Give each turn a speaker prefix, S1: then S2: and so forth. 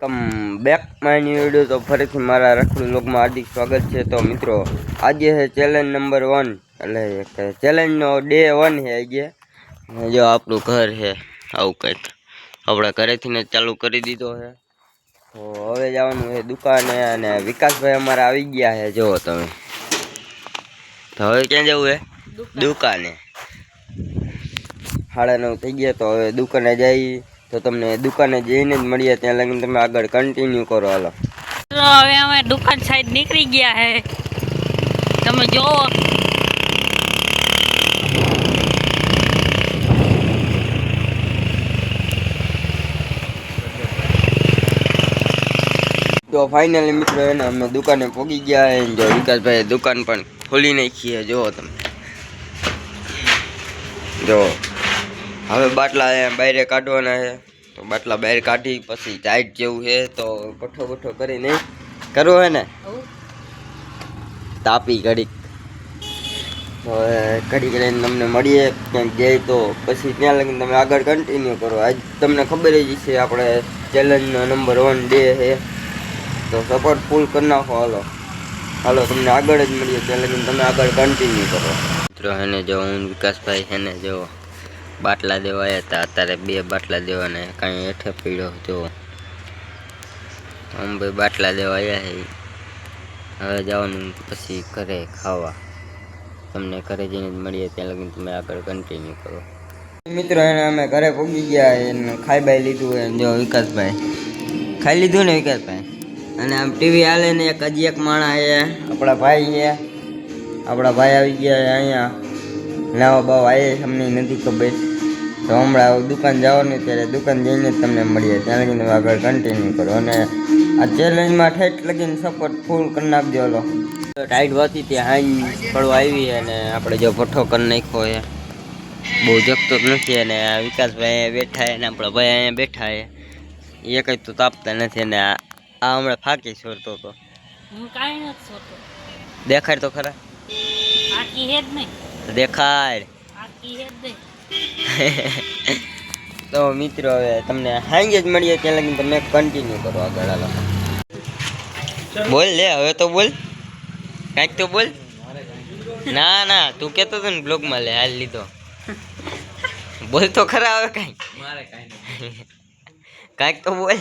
S1: Come back માયની video તો ફરીથી મારા રખડું લોગમાં હાર્દિક સ્વાગત છે. તો મિત્રો આજે છે ચેલેન્જ નંબર વન એટલે ચેલેન્જનો ડે વન છે આજે. જો આપણું ઘર છે આવું કંઈક આપણા ઘરેથી ને ચાલુ કરી દીધો છે. તો હવે જવાનું છે દુકાને અને વિકાસભાઈ અમારા આવી ગયા છે. જુઓ તમે. તો હવે ક્યાં જવું છે? દુકાને. સાડા નવ થઈ ગયા તો હવે દુકાને જઈ તો તમને દુકાને જઈને જ મળીએ ત્યાં લગીને તમે આગળ કન્ટિન્યુ કરો હાલો.
S2: હવે અમે દુકાન સાઈડ નીકળી ગયા હે. તમે જોવો
S1: તો ફાઇનલી મિત્રો એને અમે દુકાને પહોંચી ગયા છે જો વિકાસભાઈ દુકાન પણ ખોલી નાખી છે જુઓ તમે. જો હવે બાટલા બહાર કાઢવાના છે. તો બાટલા બહાર કાઢી પછી ટાઈટ જેવું છે તો કઠો કઠો કરીને કરવો હે ને? તાપી ઘડીક. હવે ઘડી લઈને તમને મળીએ. ક્યાંક જાય તો પછી ત્યાં લગીને તમે આગળ કન્ટિન્યુ કરો. આજ તમને ખબર જ છે આપણે ચેલેન્જનો નંબર વન ડે છે. તો સપોર્ટ ફૂલ કરી નાખો. હાલો. હાલો તમને આગળ જ મળીએ. ત્યાં લગીને તમે આગળ કન્ટિન્યુ કરો. મિત્રો એને જો હું વિકાસભાઈ હેને જો બાટલા દેવા આવ્યા હતા. અત્યારે બે બાટલા દેવાને કાંઈ હેઠે પીડ્યો જો ભાઈ બાટલા દેવા આવ્યા હવે જવાનું પછી ઘરે ખાવા. તમને ઘરે જઈને મળીએ. ત્યાં લગીને તમે આગળ કન્ટિન્યુ કરો. મિત્રો, એને અમે ઘરે પહોંચી ગયા એને ખાઈ બાઈ લીધું એને જો, વિકાસભાઈ. ખાઈ લીધું ને, વિકાસભાઈ? અને આમ ટીવી હાલે ને, એક હજી એક માણા છે. આપણા ભાઈ છે. આપણા ભાઈ આવી ગયા અહીંયા. નવા બહુ આવે અમને નથી ખબર. તો હમણાં દુકાન જવાનું ત્યારે દુકાન જઈને જ તમને મળીએ. ત્યાં લગીને આગળ કન્ટિન્યુ કરો. અને આ ચેલેન્જમાં ઠેઠ લગીને સપોર્ટ ફૂલ કરી નાખજો લો ટાઈટ વાતી ત્યાં હાઈ પડવા આવી અને આપણે જો પઠ્ઠો કરી નાખ્યો એ બહુ જગતો જ નથી અને આ વિકાસભાઈ અહીંયા બેઠા અને આપણા ભાઈ અહીંયા બેઠા એ કંઈ તો તાપતા નથી અને આ આ હમણાં ફાંકી છોડતો હતો. દેખાય તો ખરા.
S2: ફાંકી
S1: હે
S2: જ નહીં. નહીં.
S1: તો મિત્રો હવે તમને હાંગે જ મળીએ ત્યાં લગીને તમે કન્ટિન્યુ કરો આગળ હાલો. બોલ લે હવે તો બોલ. કાંઈક તો બોલ. ના ના તું કહેતો હતો ને બ્લોગમાં લે હાલ લીધો. બોલ તો ખરા હવે કાંઈક. કાંઈક તો બોલ.